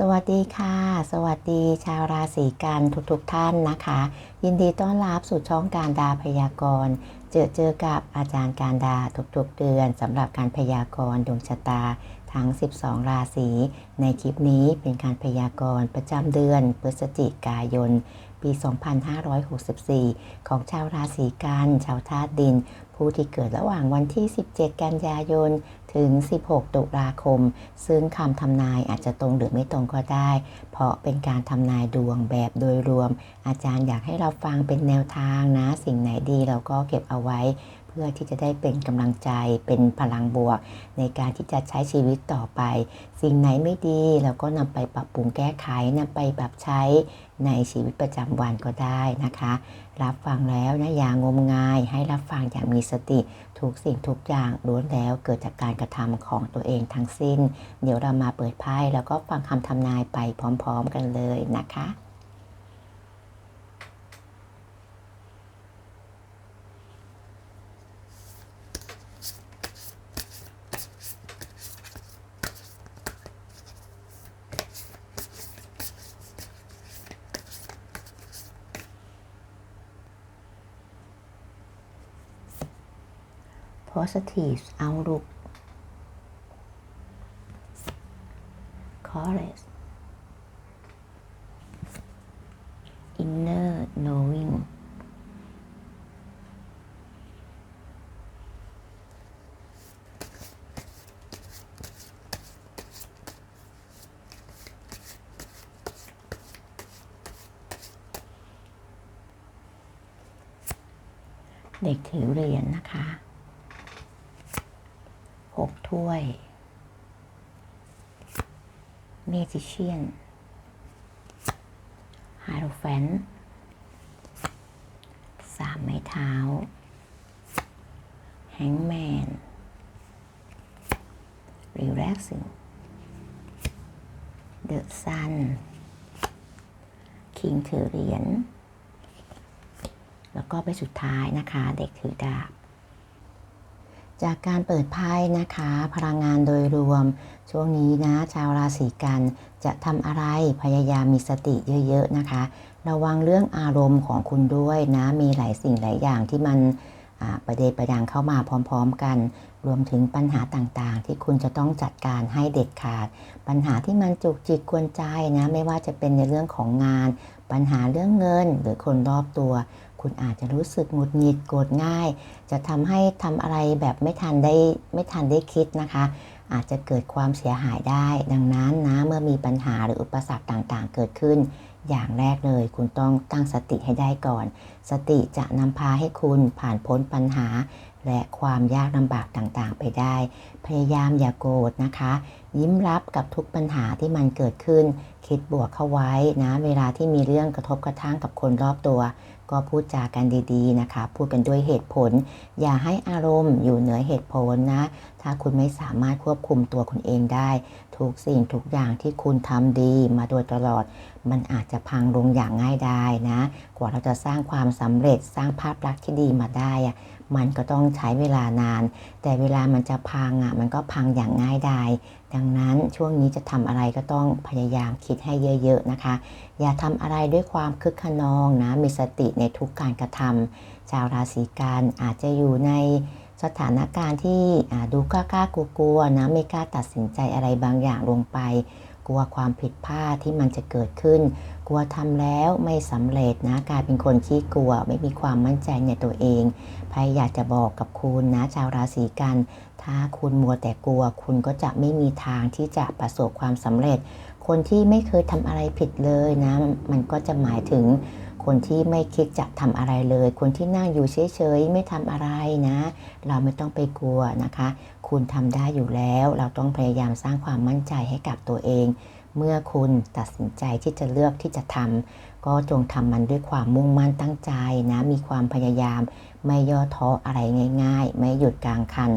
สวัสดีค่ะ สวัสดีชาวราศีกันทุกๆทท่านนะคะ ยินดีต้อนรับสู่ช่องการดาพยากรณ์เจอเจอกับอาจารย์การดาทุกๆเดือนสำหรับการพยากรณ์ดวงชะตาทั้ง 12 ราศีในคลิปนี้เป็นการพยากรณ์ประจำเดือนพฤศจิกายน ปี 2564 ของชาวราศีกันชาวธาตุดิน ผู้ที่เกิดระหว่างวันที่ 17 กันยายน ถึง 16 ตุลาคม ซึ่งคำทำนายอาจจะตรงหรือไม่ตรงก็ได้ เพราะเป็นการทำนายดวงแบบโดยรวม อาจารย์อยากให้เราฟังเป็นแนวทางนะ สิ่งไหนดีเราก็เก็บเอาไว้ เพื่อที่จะได้เป็นกำลังใจเป็นพลังบวก ในการที่จะใช้ชีวิตต่อไป สิ่งไหนไม่ดีเราก็นำไปปรับปรุงแก้ไขนำไปปรับใช้ ในชีวิตประจำวันก็ได้นะคะ รับฟังแล้วนะอย่างงมงาย ให้รับฟังอย่างมีสติทุกสิ่งทุกอย่างล้วนแล้วเกิดจากการกระทำของตัวเองทั้งสิ้น เดี๋ยวเรามาเปิดไพ่แล้วก็ฟังคำทำนายไปพร้อม ๆ กันเลยนะคะ positive outlook courage inner knowing เด็กถือเหรียญนะคะ หกถ้วยเมจิเชียนไฮโรแฟนสามไม้เท้าแฮงแมนรีแลกซิ่งเดอะซันคิงถือเหรียญ แล้วก็ไปสุดท้ายนะคะ เด็กถือดาบ จากการเปิดไพ่นะคะ พลังงานโดยรวม ช่วงนี้นะ ชาวราศีกันจะทำอะไรพยายามมีสติเยอะๆนะคะ ระวังเรื่องอารมณ์ของคุณด้วยนะ มีหลายสิ่งหลายอย่างที่มันประเดประดังเข้ามาพร้อม ๆ กัน รวมถึงปัญหาต่างๆ ที่คุณจะต้องจัดการให้เด็ดขาด ปัญหาที่มันจุกจิกกวนใจนะ ไม่ว่าจะเป็นในเรื่องของงาน ปัญหาเรื่องเงินหรือคนรอบตัว คุณอาจจะรู้สึกหงุดหงิดโกรธง่าย จะทำให้ทำอะไรแบบไม่ทันได้ไม่ทันได้คิดนะคะ อาจจะเกิดความเสียหายได้ ดังนั้นนะเมื่อมีปัญหาหรืออุปสรรคต่างๆ เกิดขึ้น อย่างแรกเลย คุณต้องตั้งสติให้ได้ก่อน สติจะนำพาให้คุณผ่านพ้นปัญหา และความยากลำบากต่างๆ ไปได้ พยายามอย่ากโกรธนะคะ ยิ้มรับกับทุกปัญหาที่มันเกิดขึ้น คิดบวกเข้าไว้นะ เวลาที่มีเรื่องกระทบกระทั่งกับคนรอบตัว ก็พูดจากันดีๆนะคะ พูดกันด้วยเหตุผล อย่าให้อารมณ์อยู่เหนือเหตุผลนะ ถ้าคุณไม่สามารถควบคุมตัวคุณเองได้ ทุกสิ่งทุกอย่างที่คุณทำดีมาโดยตลอด มันอาจจะพังลงอย่างง่ายดายนะ กว่าเราจะสร้างความสำเร็จสร้างภาพลักษณ์ที่ดีมาได้อะ มันก็ต้องใช้เวลานาน แต่เวลามันจะพังอะมันก็พังอย่างง่ายดายดังนั้นช่วงนี้จะทำอะไรก็ต้องพยายามคิดให้เยอะ ๆนะคะ อย่าทำอะไรด้วยความคึกขนองนะมีสติในทุกการกระทำชาวราศีกันอาจจะอยู่ในสถานการณ์ที่ดูกล้ากลัวๆนะไม่กล้าตัดสินใจอะไรบางอย่างลงไป กลัวความผิดพลาดที่มันจะเกิดขึ้น กลัวทำแล้วไม่สำเร็จนะกลายเป็นคนขี้กลัว ไม่มีความมั่นใจในตัวเองไพ่อยากจะบอกกับคุณนะชาวราศีกัน ถ้าคุณมัวแต่กลัว คุณก็จะไม่มีทางที่จะประสบความสำเร็จ คนที่ไม่เคยทำอะไรผิดเลยนะ มันก็จะหมายถึงคนที่ไม่คิดจะทำอะไรเลย คนที่นั่งอยู่เฉยๆไม่ทำอะไรนะ เราไม่ต้องไปกลัวนะคะ คุณทำได้อยู่แล้ว เราต้องพยายามสร้างความมั่นใจให้กับตัวเอง เมื่อคุณตัดสินใจที่จะเลือกที่จะทำก็จงทำมันด้วยความมุ่งมั่นตั้งใจนะ มีความพยายาม ไม่ย่อท้ออะไรง่าย ๆ ไม่หยุดกลางคัน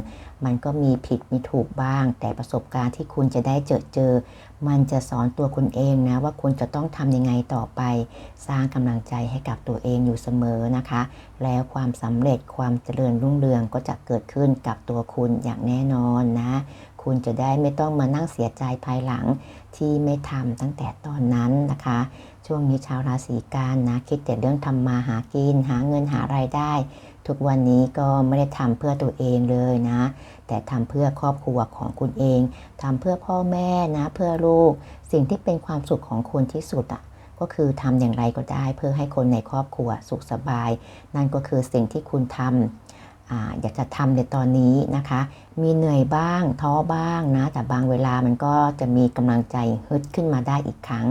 มันก็มีผิดมีถูกบ้าง แต่ประสบการณ์ที่คุณจะได้เจอเจอ มันจะสอนตัวคุณเองนะว่าคุณจะต้องทำยังไงต่อไป สร้างกำลังใจให้กับตัวเองอยู่เสมอนะคะ แล้วความสำเร็จความเจริญรุ่งเรืองก็จะเกิดขึ้นกับตัวคุณอย่างแน่นอนนะ คุณจะได้ไม่ต้องมานั่งเสียใจภายหลังที่ไม่ทำตั้งแต่ตอนนั้นนะคะ ช่วงนี้ชาวราศีกันนะคิดแต่เรื่องทำมาหากินหาเงินหารายได้ ทุกวันนี้ก็ไม่ได้ทำเพื่อตัวเองเลยนะ แต่ทำเพื่อครอบครัวของคุณเองทำเพื่อพ่อแม่นะ เพื่อลูก สิ่งที่เป็นความสุขของคุณที่สุดอะก็คือทำอย่างไรก็ได้ เพื่อให้คนในครอบครัวสุขสบาย นั่นก็คือสิ่งที่คุณทำอาอยากจะทำในตอนนี้นะคะ มีเหนื่อยบ้างท้อบ้างนะ แต่บางเวลามันก็จะมีกำลังใจฮึดขึ้นมาได้อีกครั้ง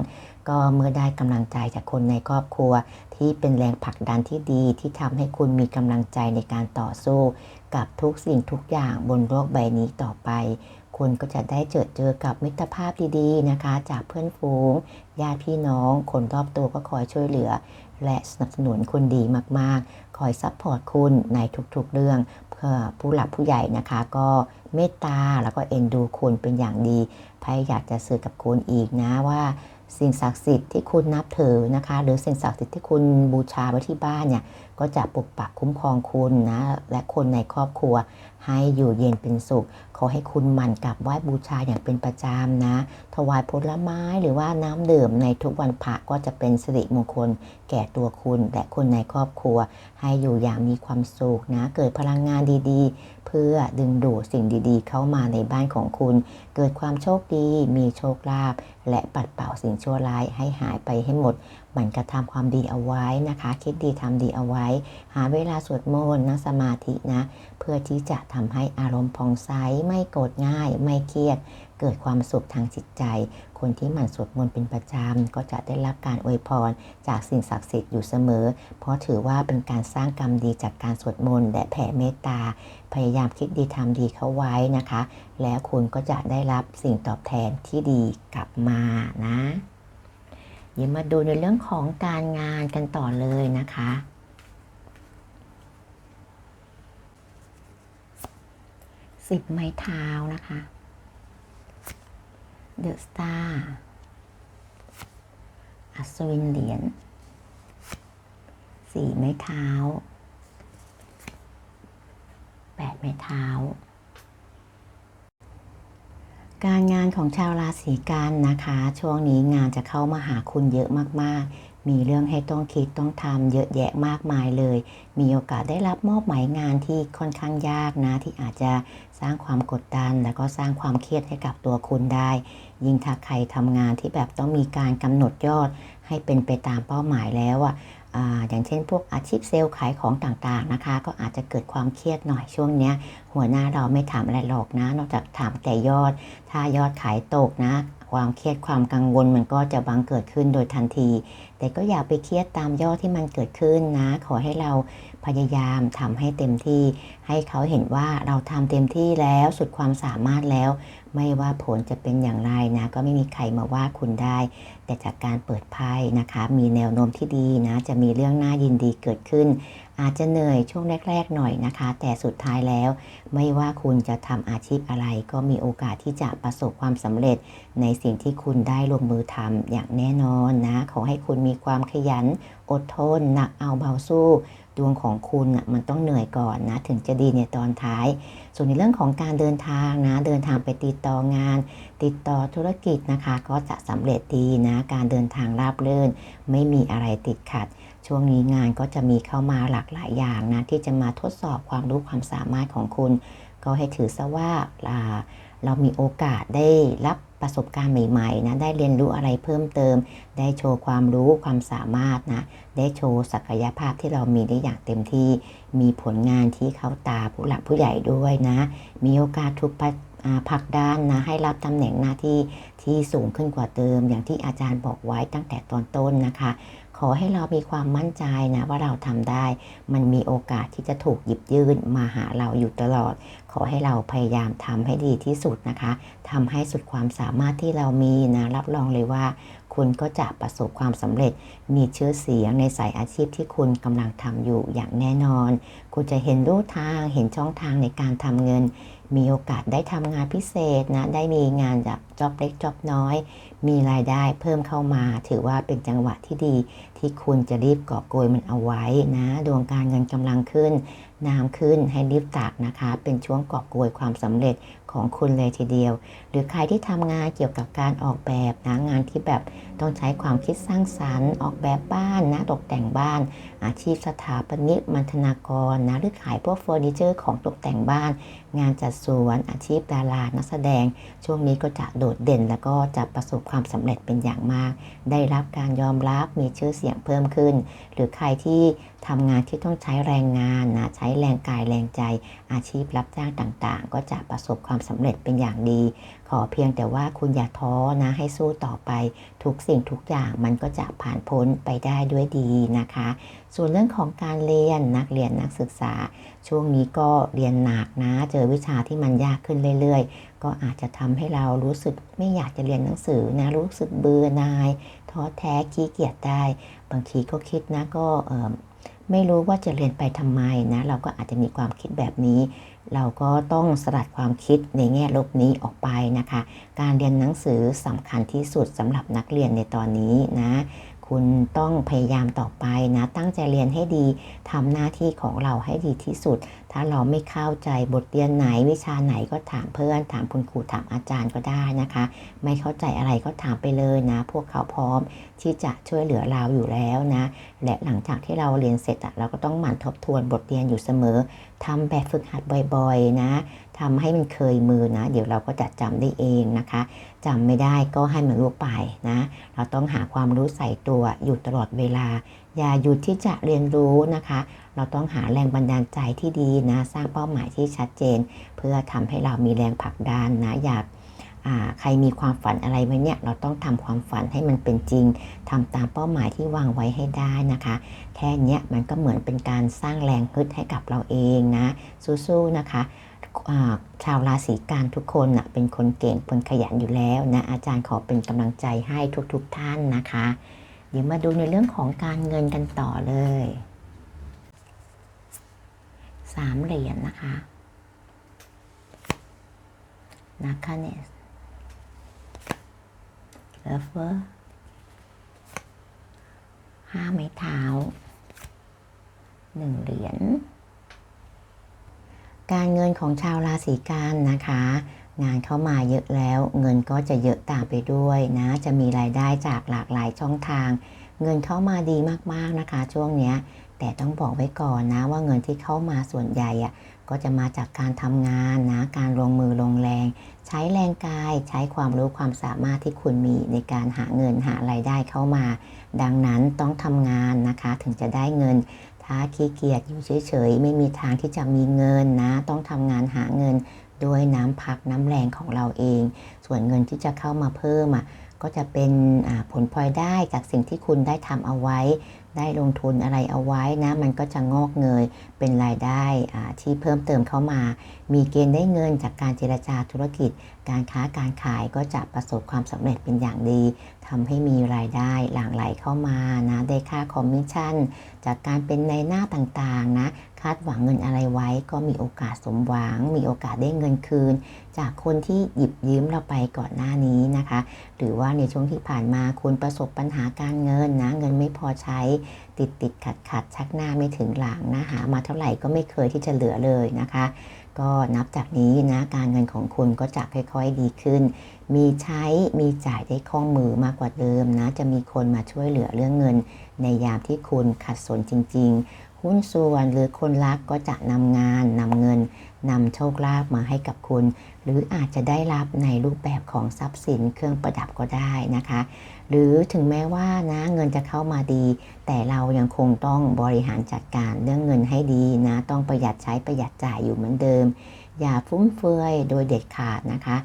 ก็เมื่อได้กำลังใจจากคนในครอบครัว ที่เป็นแรงผลักดันที่ดีที่ทำให้คุณมีกำลังใจในการต่อสู้ กับทุกสิ่งทุกอย่างบนโลกใบนี้ต่อไป คุณก็จะได้เจอเจอกับมิตรภาพดีๆนะคะ จากเพื่อนฝูงญาติพี่น้อง คนรอบตัวก็คอยช่วยเหลือ และสนับสนุนคุณดีมากๆ คอยซัพพอร์ตคุณในทุกๆเรื่องเพื่อผู้หลักผู้ใหญ่นะคะก็เมตตาแล้วก็เอ็นดูคุณเป็นอย่างดีพายอยากจะสื่อกับคุณอีกนะว่า สิ่งศักดิ์สิทธิ์ที่คุณนับถือนะคะ หรือสิ่งศักดิ์สิทธิ์ที่คุณบูชาไว้ที่บ้านเนี่ยก็จะปกปักคุ้มครองคุณนะและคนในครอบครัว ให้อยู่เย็นเป็นสุข ขอให้คุณหมั่นกราบไหว้บูชาอย่างเป็นประจำนะ ถวายผลไม้หรือว่าน้ำดื่มในทุกวันพระก็จะเป็นสิริมงคล แก่ตัวคุณและคนในครอบครัว ให้อยู่อย่างมีความสุขนะ เกิดพลังงานดีๆ เพื่อดึงดูดสิ่งดีๆ เข้ามาในบ้านของคุณ เกิดความโชคดีมีโชคลาภและปัดเป่าสิ่งชั่วร้ายให้หายไปให้หมดหมั่นกระทำความดีเอาไว้นะคะ คิดดีทำดีเอาไว้ หาเวลาสวดมนต์นั่งสมาธินะ พื่อที่จะทำให้อารมณ์ผ่องใสไม่โกรธง่าย ไม่เครียด เกิดความสุขทางจิตใจ คนที่หมั่นสวดมนต์เป็นประจำก็จะได้รับการอวยพรจากสิ่งศักดิ์สิทธิ์อยู่เสมอ เพราะถือว่าเป็นการสร้างกรรมดีจากการสวดมนต์และแผ่เมตตา พยายามคิดดีทำดีเข้าไว้นะคะ แล้วคุณก็จะได้รับสิ่งตอบแทนที่ดีกลับมานะเดี๋ยวมาดูในเรื่องของการงานกันต่อเลยนะคะ สิบไม้เท้านะคะเดอะสตาร์อัศวินเหรียญสี่ไม้เท้าแปดไม้เท้า การงานของชาวราศีกันนะคะ ช่วงนี้งานจะเข้ามาหาคุณเยอะมากๆ มีเรื่องให้ต้องคิดต้องทำเยอะแยะมากมายเลย มีโอกาสได้รับมอบหมายงานที่ค่อนข้างยากนะ ที่อาจจะสร้างความกดดัน แล้วก็สร้างความเครียดให้กับตัวคุณได้ ยิ่งถ้าใครทำงานที่แบบต้องมีการกำหนดยอด ให้เป็นไปตามเป้าหมายแล้วอะอย่างเช่นพวกอาชีพเซลล์ขายของต่างๆนะคะ ก็อาจจะเกิดความเครียดหน่อยช่วงเนี้ย หัวหน้าเราไม่ถามอะไรหรอกนะ นอกจากถามแต่ยอด ถ้ายอดขายตกนะ ความเครียดความกังวลมันก็จะบังเกิดขึ้นโดยทันที แต่ก็อย่าไปเครียดตามยอดที่มันเกิดขึ้นนะ ขอให้เราพยายามทำให้เต็มที่ ให้เขาเห็นว่าเราทำเต็มที่แล้วสุดความสามารถแล้ว ไม่ว่าผลจะเป็นอย่างไรนะ ก็ไม่มีใครมาว่าคุณได้ แต่จากการเปิดไพ่นะคะ มีแนวโน้มที่ดีนะ จะมีเรื่องน่ายินดีเกิดขึ้น อาจจะเหนื่อยช่วงแรก ๆ หน่อยนะคะ แต่สุดท้ายแล้ว ไม่ว่าคุณจะทำอาชีพอะไร ก็มีโอกาสที่จะประสบความสำเร็จ ในสิ่งที่คุณได้ลงมือทำอย่างแน่นอนนะ ขอให้คุณมีความขยัน อดทนหนักเอาเบาสู้ ดวงของคุณน่ะมันต้องเหนื่อยก่อนนะถึงจะดีในตอนท้าย ส่วนในเรื่องของการเดินทางนะเดินทางไปติดต่องาน ติดต่อธุรกิจนะคะ ก็จะสำเร็จดีนะการเดินทางราบรื่น ไม่มีอะไรติดขัด ช่วงนี้งานก็จะมีเข้ามาหลากหลายอย่างนะที่จะมาทดสอบความรู้ความสามารถของคุณ ก็ให้ถือซะว่าอ่าเรามีโอกาสได้รับ ประสบการณ์ใหม่ๆนะได้เรียนรู้อะไรเพิ่มเติม ได้โชว์ความรู้ความสามารถนะได้โชว์ศักยภาพที่เรามีได้อย่างเต็มที่ มีผลงานที่เข้าตาผู้หลักผู้ใหญ่ด้วยนะ มีโอกาสถูกผลักด้าผลักดันนะให้รับตำแหน่งหน้าที่ที่สูงขึ้นกว่าเดิม อย่างที่อาจารย์บอกไว้ตั้งแต่ตอนต้นนะคะ ขอให้เรามีความมั่นใจนะว่าเราทำได้ มันมีโอกาสที่จะถูกหยิบยื่นมาหาเราอยู่ตลอด ขอให้เราพยายามทำให้ดีที่สุดนะคะทำให้สุดความสามารถที่เรามีนะรับรองเลยว่า คุณก็จะประสบความสำเร็จ มีชื่อเสียงในสายอาชีพที่คุณกำลังทำอยู่อย่างแน่นอน คุณจะเห็นรูทางเห็นช่องทางในการทำเงิน มีโอกาสได้ทำงานพิเศษนะได้มีงานแบบจ็อบเล็กจ็อบน้อย มีรายได้เพิ่มเข้ามา ถือว่าเป็นจังหวะที่ดี ที่คุณจะรีบกอบโกยมันเอาไว้นะดวงการเงินกำลังขึ้นน้ำขึ้นให้รีบตักนะคะ เป็นช่วงกอบโกยความสำเร็จของคุณเลยทีเดียว รือใครที่ทำงานเกี่ยวกับการออกแบบนะงานที่แบบต้องใช้ความคิดสร้างสรรค์ ออกแบบบ้านนะตกแต่งบ้าน อาชีพสถาปนิกมันธนากรนะหรือขายพวกเฟอร์นิเจอร์ของตกแต่งบ้าน งานจัดสวน อาชีพดารานักแสดง ช่วงนี้ก็จะโดดเด่น แล้วก็จะประสบความสำเร็จเป็นอย่างมาก ได้รับการยอมรับมีชื่อเสียงเพิ่มขึ้น หรือใครที่ทำงานที่ต้องใช้แรงงานนะใช้แรงกายแรงใจ อาชีพรับจ้างต่างๆ ก็จะประสบความสำเร็จเป็นอย่างดีขอเพียงแต่ว่าคุณอย่าท้อนะให้สู้ต่อไป ทุกสิ่งทุกอย่างมันก็จะผ่านพ้นไปได้ด้วยดีนะคะ ส่วนเรื่องของการเรียนนักเรียนนักศึกษา ช่วงนี้ก็เรียนหนักนะ เจอวิชาที่มันยากขึ้นเรื่อยๆ ก็อาจจะทำให้เรารู้สึกไม่อยากจะเรียนหนังสือนะรู้สึกเบื่อหน่ายท้อแท้ขี้เกียจได้ บางทีก็คิดนะก็ไม่รู้ว่าจะเรียนไปทำไมนะ เราก็อาจจะมีความคิดแบบนี้ เราก็ต้องสลัดความคิดในแง่ลบนี้ออกไปนะคะ การเรียนหนังสือสำคัญที่สุดสำหรับนักเรียนในตอนนี้นะ คุณต้องพยายามต่อไปนะ ตั้งใจเรียนให้ดีทำหน้าที่ของเราให้ดีที่สุด ถ้าเราไม่เข้าใจบทเรียนไหนวิชาไหนก็ถามเพื่อน ถามคุณครูถามอาจารย์ก็ได้นะคะ ไม่เข้าใจอะไรก็ถามไปเลยนะ พวกเขาพร้อมที่จะช่วยเหลือเราอยู่แล้วนะ และหลังจากที่เราเรียนเสร็จเราก็ต้องหมั่นทบทวนบทเรียนอยู่เสมอ ทำแบบฝึกหัดบ่อยๆนะทำให้มันเคยมือนะ เดี๋ยวเราก็จะจำได้เองนะคะจำไม่ได้ก็ให้มันรู้ไปนะ เราต้องหาความรู้ใส่ตัวอยู่ตลอดเวลา อย่าหยุดที่จะเรียนรู้นะคะ เราต้องหาแรงบันดาลใจที่ดีนะ สร้างเป้าหมายที่ชัดเจน เพื่อทำให้เรามีแรงผลักดันนะอยาก ใครมีความฝันอะไรไว้เนี่ยเราต้องทำความฝันให้มันเป็นจริงทำตามเป้าหมายที่วางไว้ให้ได้นะคะ แค่นี้มันก็เหมือนเป็นการสร้างแรงฮึดให้กับเราเองนะสู้ๆนะคะชาวราศีกันทุกคนนะเป็นคนเก่งคนขยันอยู่แล้วนะอาจารย์ขอเป็นกำลังใจให้ทุกๆทท่านนะคะ เดี๋ยวมาดูในเรื่องของการเงินกันต่อเลยสามเหรียญนนะคะนักคเน สเลฟเวอร์ห้าไม้เท้าหนึ่งเหรียญการเงินของชาวราศีกันนะคะ งานเข้ามาเยอะแล้วเงินก็จะเยอะตามไปด้วยนะ จะมีรายได้จากหลากหลายช่องทาง เงินเข้ามาดีมากๆนะคะ ช่วงนี้ แต่ต้องบอกไว้ก่อนนะว่าเงินที่เข้ามาส่วนใหญ่อะก็จะมาจากการทำงานนะ การลงมือลงแรง ใช้แรงกาย ใช้ความรู้ความสามารถที่คุณมีในการหาเงินหาไรายได้เข้ามา ดังนั้นต้องทำงานนะคะถึงจะได้เงิน ถ้าขี้เกียจอยู่เฉยๆ ไม่มีทางที่จะมีเงินนะ ต้องทำงานหาเงินด้วยน้ำพักน้ำแรงของเราเอง ส่วนเงินที่จะเข้ามาเพิ่มอะก็จะเป็นผลพลอยได้จากสิ่งที่คุณได้ทำเอาไว้ ได้ลงทุนอะไรเอาไว้นะ มันก็จะงอกเงยเป็นรายได้ที่เพิ่มเติมเข้ามา มีเกณฑ์ได้เงินจากการเจรจาธุรกิจ การค้าการขายก็จะประสบความสำเร็จเป็นอย่างดีทำให้มีรายได้หลั่งไหลเข้ามานะ ได้ค่าคอมมิชชั่น จากการเป็นในหน้าต่างๆนะาดหวังเงินอะไรไว้ ก็มีโอกาสสมหวัง มีโอกาสได้เงินคืน จากคนที่หยิบยืมเราไปก่อนหน้านี้นะคะ หรือว่าในช่วงที่ผ่านมาคุณประสบปัญหาการเงินนะ เงินไม่พอใช้ ติดติดขัดขัดชักหน้าไม่ถึงหลังนะหามาเท่าไหร่ก็ไม่เคยที่จะเหลือเลยนะคะก็นับจากนี้นะการเงินของคุณก็จะค่อยๆดีขึ้น มีใช้มีจ่ายได้คล่องมือมากกว่าเดิมนะ จะมีคนมาช่วยเหลือเรื่องเงิน ในยามที่คุณขัดสนจริง ๆ หุ้นส่วนหรือคนรักก็จะนำงานนำเงินนำโชคลาภมาให้กับคุณ หรืออาจจะได้รับในรูปแบบของทรัพย์สินเครื่องประดับก็ได้นะคะ หรือถึงแม้ว่านะเงินจะเข้ามาดี แต่เรายังคงต้องบริหารจัดการเรื่องเงินให้ดีนะ ต้องประหยัดใช้ประหยัดจ่ายอยู่เหมือนเดิม อย่าฟุ่มเฟือยโดยเด็ดขาดนะคะ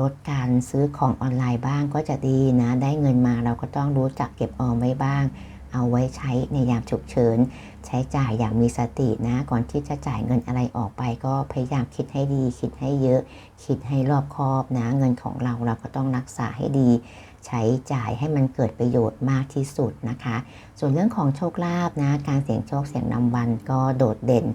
ลดการซื้อของออนไลน์บ้างก็จะดีนะ ได้เงินมาเราก็ต้องรู้จักเก็บออมไว้บ้าง เอาไว้ใช้ในยามฉุกเฉิน ใช้จ่ายอย่างมีสตินะ ก่อนที่จะจ่ายเงินอะไรออกไป ก็พยายามคิดให้ดี คิดให้เยอะ คิดให้รอบคอบนะ เงินของเราเราก็ต้องรักษาให้ดี ใช้จ่ายให้มันเกิดประโยชน์มากที่สุดนะคะ ส่วนเรื่องของโชคลาภนะ การเสี่ยงโชคเสี่ยงนำวันก็โดดเด่น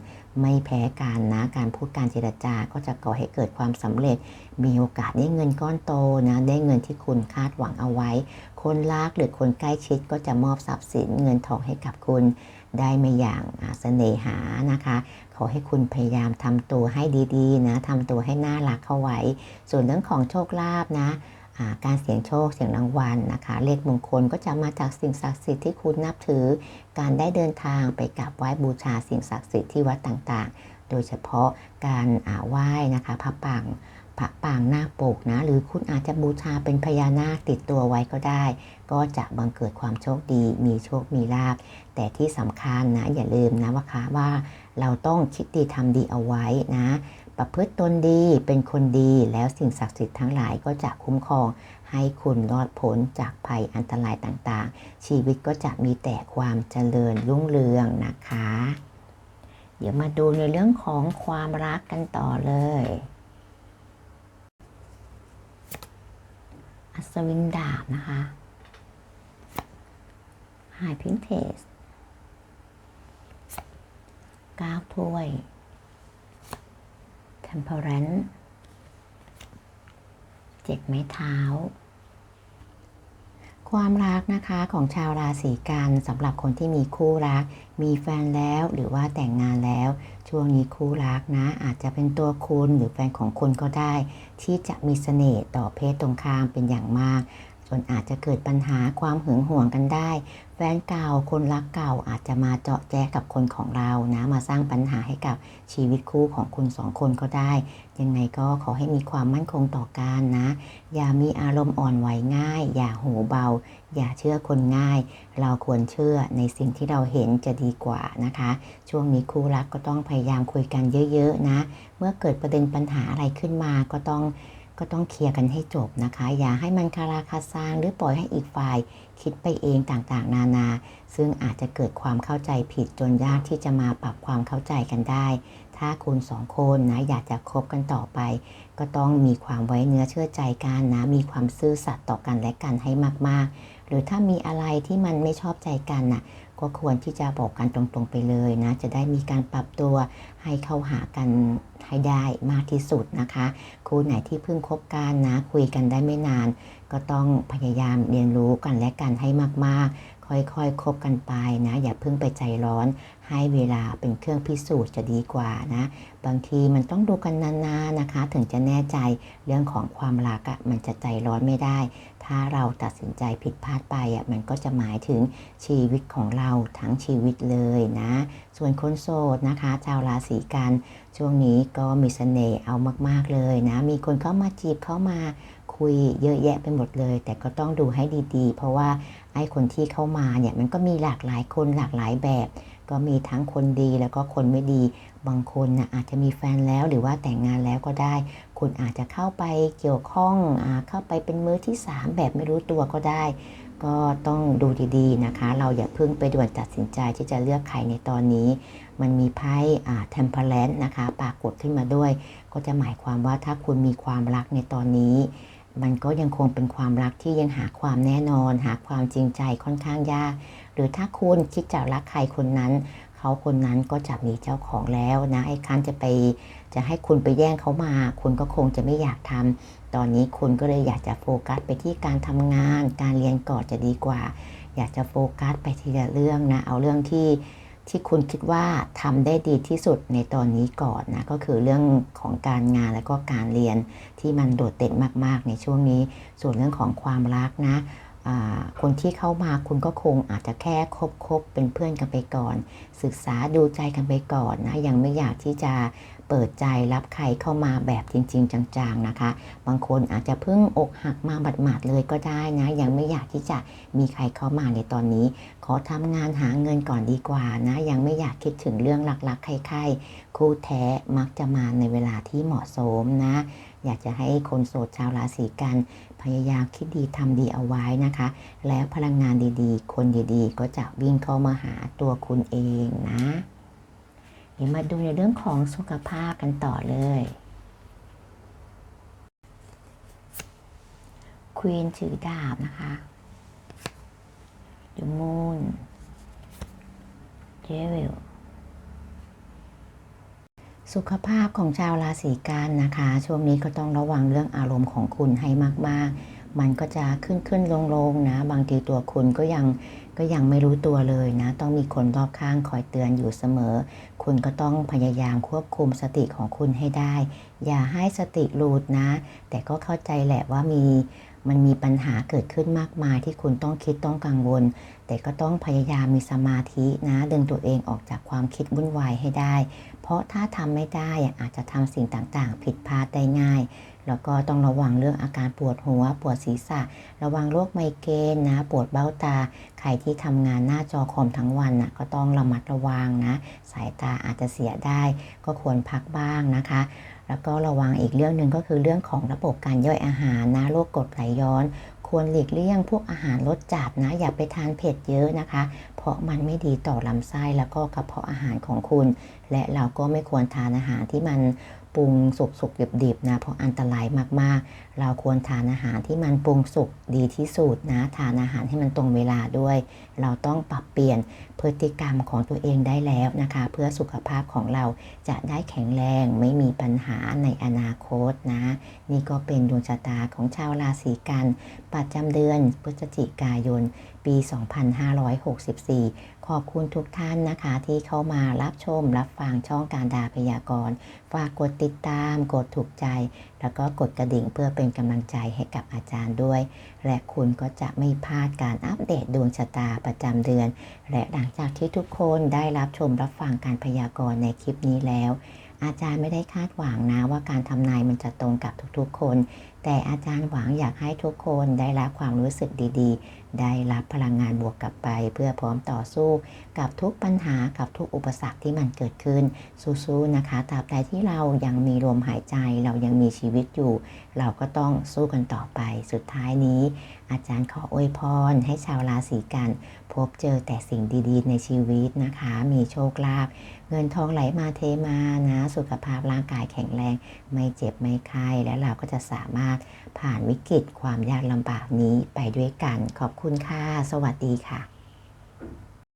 ไม่แพ้กันนะ การพูดการเจรจาก็จะก่อให้เกิดความสำเร็จ มีโอกาสได้เงินก้อนโตนะ ได้เงินที่คุณคาดหวังเอาไว้ คนรักหรือคนใกล้ชิดก็จะมอบทรัพย์สินเงินทองให้กับคุณ ได้ไม่อย่างเสน่หานะคะ ขอให้คุณพยายามทำตัวให้ดีๆนะทำตัวให้น่ารักเข้าไว้ ส่วนเรื่องของโชคลาภนะการเสี่ยงโชคเสี่ยงรางวัลนะคะ เลขมงคลก็จะมาจากสิ่งศักดิ์สิทธิ์ที่คุณนับถือ การได้เดินทางไปกราบไหว้บูชาสิ่งศักดิ์สิทธิ์ที่วัดต่างๆ โดยเฉพาะการไหว้นะคะพระปาง พระปางนาคปกนะ หรือคุณอาจจะบูชาเป็นพญานาคติดตัวไว้ก็ได้ ก็จะบังเกิดความโชคดี มีโชคมีลาภแต่ที่สำคัญนะ อย่าลืมนะว่าคะว่า เราต้องคิดดีทำดีเอาไว้นะ ประพฤติตนดีเป็นคนดีแล้วสิ่งศักดิ์สิทธิ์ทั้งหลายก็จะคุ้มครองให้คุณรอดพ้นจากภัยอันตรายต่างๆ ชีวิตก็จะมีแต่ความเจริญรุ่งเรืองนะคะ เดี๋ยวมาดูในเรื่องของความรักกันต่อเลย อัศวินดาบนะคะหายพิงเทสก้าวถ้วย Temperance เจ็ดไม้เท้า ความรักนะคะของชาวราศีกันสำหรับคนที่มีคู่รัก มีแฟนแล้วหรือว่าแต่งงานแล้ว ช่วงนี้คู่รักนะ อาจจะเป็นตัวคุณหรือแฟนของคุณก็ได้ ที่จะมีเสน่ห์ต่อเพศตรงข้ามเป็นอย่างมาก จนอาจจะเกิดปัญหาความหึงหวงกันได้ แฟนเก่าคนรักเก่าอาจจะมาเจาะแจ๊กับคนของเรานะ มาสร้างปัญหาให้กับชีวิตคู่ของคุณสองคนก็ได้ ยังไงก็ขอให้มีความมั่นคงต่อกันนะ อย่ามีอารมณ์อ่อนไหวง่าย อย่าหูเบา อย่าเชื่อคนง่าย เราควรเชื่อในสิ่งที่เราเห็นจะดีกว่านะคะ ช่วงนี้คู่รักก็ต้องพยายามคุยกันเยอะ ๆ นะ เมื่อเกิดประเด็นปัญหาอะไรขึ้นมาก็ต้อง ก็ต้องเคลียร์กันให้จบนะคะ อย่าให้มันคาราคาซางหรือปล่อยให้อีกฝ่าย คิดไปเองต่างๆ นานา ซึ่งอาจจะเกิดความเข้าใจผิดจนยากที่จะมาปรับความเข้าใจกันได้ ถ้าคุณสองคนนะอยากจะคบกันต่อไป ก็ต้องมีความไว้เนื้อเชื่อใจกันนะ มีความซื่อสัตย์ต่อกันและกันให้มากๆ หรือถ้ามีอะไรที่มันไม่ชอบใจกันน่ะ ก็ควรที่จะบอกกันตรงๆไปเลยนะ จะได้มีการปรับตัวให้เข้าหากันให้ได้มากที่สุดนะคะคู่ไหนที่เพิ่งคบกันนะคุยกันได้ไม่นาน ก็ต้องพยายามเรียนรู้กันและกันให้มากๆ ค่อยๆคคบกันไปนะ อย่าเพิ่งไปใจร้อน ให้เวลาเป็นเครื่องพิสูจน์จะดีกว่านะ บางทีมันต้องดูกันนานๆนะคะ ถึงจะแน่ใจเรื่องของความรักอะ่ะมันจะใจร้อนไม่ได้ ถ้าเราตัดสินใจผิดพลาดไปอะมันก็จะหมายถึงชีวิตของเราทั้งชีวิตเลยนะ ส่วนคนโสดนะคะ ชาวราศีกัน ช่วงนี้ก็มีเสน่ห์เอามากๆเลยนะ มีคนเข้ามาจีบเข้ามาคุยเยอะแยะไปหมดเลย แต่ก็ต้องดูให้ดีๆ เพราะว่าไอ้คนที่เข้ามาเนี่ยมันก็มีหลากหลายคนหลากหลายแบบ ก็มีทั้งคนดีแล้วก็คนไม่ดี บางคนนะอาจจะมีแฟนแล้วหรือว่าแต่งงานแล้วก็ได้ คุณอาจจะเข้าไปเกี่ยวข้องอเข้าไปเป็นมือที่ 3 แบบไม่รู้ตัวก็ได้ ก็ต้องดูดีๆนะคะ เราอย่าเพิ่งไปด่วนตัดสินใจที่จะเลือกใครในตอนนี้ มันมีไพ่อ่า temperance นะคะปรากฏขึ้นมาด้วย ก็จะหมายความว่าถ้าคุณมีความรักในตอนนี้มันก็ยังคงเป็นความรักที่ยังหาความแน่นอน หาความจริงใจค่อนข้างยาก หรือถ้าคุณคิดจะรักใครคนนั้น เขาคนนั้นก็จะมีเจ้าของแล้วนะไอ้คันจะไปจะให้คุณไปแย่งเขามา คุณก็คงจะไม่อยากทำตอนนี้คุณก็เลยอยากจะโฟกัสไปที่การทำงาน การเรียนก่อนจะดีกว่า อยากจะโฟกัสไปทีละเรื่องนะ เอาเรื่องที่ที่คุณคิดว่าทำได้ดีที่สุดในตอนนี้ก่อนนะ ก็คือเรื่องของการงานและก็การเรียนที่มันโดดเด่นมากๆในช่วงนี้ ส่วนเรื่องของความรักนะ คนที่เข้ามาคุณก็คงอาจจะแค่คบคบเป็นเพื่อนกันไปก่อน ศึกษาดูใจกันไปก่อนนะยังไม่อยากที่จะเปิดใจรับใครเข้ามาแบบจริง ๆ จังๆนะคะ บางคนอาจจะเพิ่งอกหักมาหมาดๆเลยก็ได้นะ ยังไม่อยากที่จะมีใครเข้ามาในตอนนี้ ขอทำงานหาเงินก่อนดีกว่านะ ยังไม่อยากคิดถึงเรื่องรักๆใครๆคู่แท้มักจะมาในเวลาที่เหมาะสมนะ อยากจะให้คนโสดชาวราศีกัน พยายามคิดดีทำดีเอาไว้นะคะ แล้วพลังงานดีๆ คนดีๆ ก็จะวิ่งเข้ามาหาตัวคุณเองนะ เดี๋ยวมาดูในเรื่องของสุขภาพกันต่อเลย ควีนถือดาบนะคะ The Moon Devil สุขภาพของชาวราศีกันนะคะ ช่วงนี้ก็ต้องระวังเรื่องอารมณ์ของคุณให้มาก ๆ มันก็จะขึ้นขึ้นลงลงนะ บางทีตัวคุณก็ยังก็ยังไม่รู้ตัวเลยนะ ต้องมีคนรอบข้างคอยเตือนอยู่เสมอ คุณก็ต้องพยายามควบคุมสติของคุณให้ได้ อย่าให้สติหลุดนะ แต่ก็เข้าใจแหละว่ามี มันมีปัญหาเกิดขึ้นมากมายที่คุณต้องคิดต้องกังวล แต่ก็ต้องพยายามมีสมาธินะดึงตัวเองออกจากความคิดวุ่นวายให้ได้ เพราะถ้าทำไม่ได้อาจจะทำสิ่งต่างๆ ผิดพลาดได้ง่าย แล้วก็ต้องระวังเรื่องอาการปวดหัว ปวดศีรษะ ระวังโรคไมเกรนนะ ปวดเบ้าตา ใครที่ทำงานหน้าจอคอมทั้งวันนะก็ต้องระมัดระวังนะ สายตาอาจจะเสียได้ ก็ควรพักบ้างนะคะ แล้วก็ระวังอีกเรื่องหนึ่งก็คือเรื่องของระบบการย่อยอาหารนะโรคกรดไหลย้อน ควรหลีกเลี่ยงพวกอาหารรสจัดนะ อย่าไปทานเผ็ดเยอะนะคะ เพราะมันไม่ดีต่อลำไส้แล้วก็กระเพาะอาหารของคุณ และเราก็ไม่ควรทานอาหารที่มัน ปรุงสุกสุกๆดิบๆนะเพราะอันตรายมากๆ เราควรทานอาหารที่มันปรุงสุกดีที่สุดนะทานอาหารให้มันตรงเวลาด้วย เราต้องปรับเปลี่ยนพฤติกรรมของตัวเองได้แล้วนะคะ เพื่อสุขภาพของเราจะได้แข็งแรงไม่มีปัญหาในอนาคตนะ นี่ก็เป็นดวงชะตาของชาวราศีกัน ประจำเดือนพฤศจิกายน ปี 2564 ขอบคุณทุกท่านนะคะ ที่เข้ามารับชมรับฟังช่องการดาพยากรณ์ฝากกดติดตามกดถูกใจ แล้วก็กดกระดิ่งเพื่อเป็นกำลังใจให้กับอาจารย์ด้วย และคุณก็จะไม่พลาดการอัปเดตดวงชะตาประจำเดือน และหลังจากที่ทุกคนได้รับชมรับฟังการพยากรณ์ในคลิปนี้แล้วอาจารย์ไม่ได้คาดหวังนะว่าการทำนายมันจะตรงกับทุกๆคน แต่อาจารย์หวังอยากให้ทุกคนได้รับความรู้สึกดีๆ ได้รับพลังงานบวกกลับไป เพื่อพร้อมต่อสู้ กับทุกปัญหากับทุกอุปสรรคที่มันเกิดขึ้น สู้ๆนะคะตราบใดที่เรายังมีลมหายใจเรายังมีชีวิตอยู่ เราก็ต้องสู้กันต่อไปสุดท้ายนี้ อาจารย์ขออวยพรให้ชาวราศีกัน พบเจอแต่สิ่งดีๆ ในชีวิตนะคะ มีโชคลาภเงินทองไหลมาเทมานะ สุขภาพร่างกายแข็งแรง ไม่เจ็บไม่ไข้และเราก็จะสามารถผ่านวิกฤตความยากลำบากนี้ไปด้วยกัน ขอบคุณค่ะ สวัสดีค่ะ